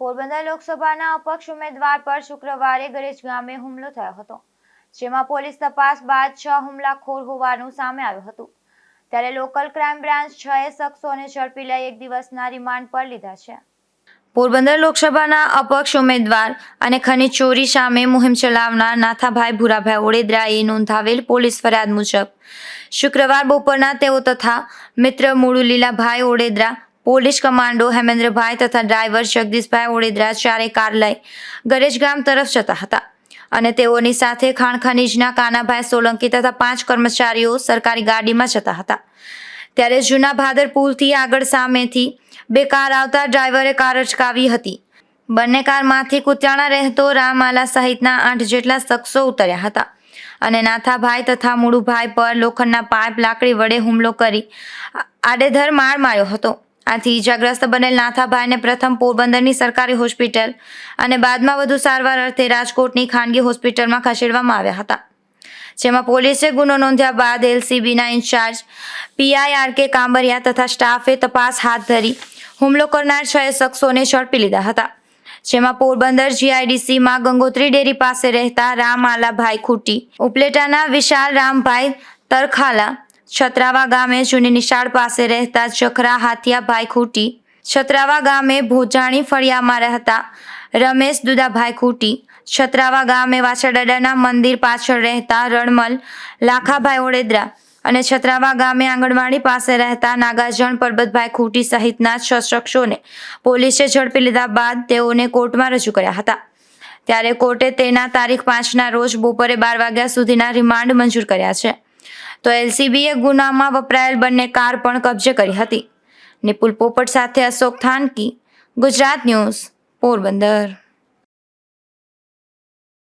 પોરબંદર લોકસભાના અપક્ષ ઉમેદવાર પર શુક્રવારે ગરેજ ગામે હુમલો થયો હતો, જેમાં પોલીસ તપાસ બાદ છ હુમલાખોર હોવાનું સામે આવ્યું હતું. ત્યારે લોકલ ક્રાઇમ બ્રાન્ચ છ એ શખ્સોને ઝડપી લઈ એક દિવસના રિમાન્ડ પર લીધા છે. પોરબંદર લોકસભાના અપક્ષ ઉમેદવાર અને ખનીજ ચોરી સામે મુહિમ ચલાવનાર નાથાભાઈ ભૂરાભાઈ ઓડેદરાએ નોંધાવેલ પોલીસ ફરિયાદ મુજબ શુક્રવાર બપોરના તેઓ તથા મિત્ર મુળુલીલાભાઈ ઓડેદરા પોલીસ કમાન્ડો હેમેન્દ્રભાઈ તથા ડ્રાઈવર જગદીશભાઈ ઓડેદરા ચારે કાર લઈ ગરેજ ગામ તરફ જતા હતા અને તેઓની સાથે ખાણ ખનીજના કાનાભાઈ સોલંકી તથા પાંચ કર્મચારીઓ સરકારી ગાડીમાં જતા હતા. ત્યારે જૂના ભાદર પુલથી આગળ સામેથી બે કાર આવતા ડ્રાઈવરે કાર અટકાવી હતી. બંને કારમાંથી કુતિયાણા રહેતો રામાલા સહિતના આઠ જેટલા શખ્સો ઉતર્યા હતા અને નાથાભાઈ તથા મુળુભાઈ પર લોખંડના પાઇપ લાકડી વડે હુમલો કરી આડેધર માર માર્યો હતો. આથી ઈજાગ્રસ્ત બનેલ નાથાભાઈને પ્રથમ પોરબંદરની સરકારી હોસ્પિટલ અને બાદમાં વધુ સારવાર અર્થે રાજકોટની ખાનગી હોસ્પિટલમાં ખસેડવામાં આવ્યા હતા. જેમાં પોલીસે ગુનો નોંધ્યા બાદ એલસીબીના in charge PI R K Kambariya તથા સ્ટાફે તપાસ હાથ ધરી હુમલો કરનાર છ શખ્સોને ઝડપી લીધા હતા. જેમાં પોરબંદર જીઆઈડીસીમાં ગંગોત્રી ડેરી પાસે રહેતા રામ આલાભાઈ ખૂટી ઉપલેટાના વિશાલ રામભાઈ તરખાલા છત્રાવા ગામે જૂની નિશાળ પાસે રહેતા જખરા હાથિયાભાઈ ખૂટી. છત્રાવા ગામે ભોજાણી ફળિયામાં રહેતા રમેશ દુદાભાઈ ખૂટી. છત્રાવા ગામે વાછાડાના મંદિર પાછળ રહેતા રણમલ, લાખાભાઈ ઓડેદરા અને છત્રાવા ગામે આંગણવાડી પાસે રહેતા નાગાજણ પરબતભાઈ ખૂટી સહિતના છ શખ્સોને પોલીસે ઝડપી લીધા બાદ તેઓને કોર્ટમાં રજૂ કર્યા હતા. ત્યારે કોર્ટે તેના તારીખ પાંચના રોજ બપોરે બાર વાગ્યા સુધીના રિમાન્ડ મંજૂર કર્યા છે. તો એલસીબીએ ગુનામાં વપરાયેલ બંને કાર પણ કબજે કરી હતી. નિપુલ પોપટ સાથે અશોક થાનકી, ગુજરાત ન્યૂઝ, પોરબંદર.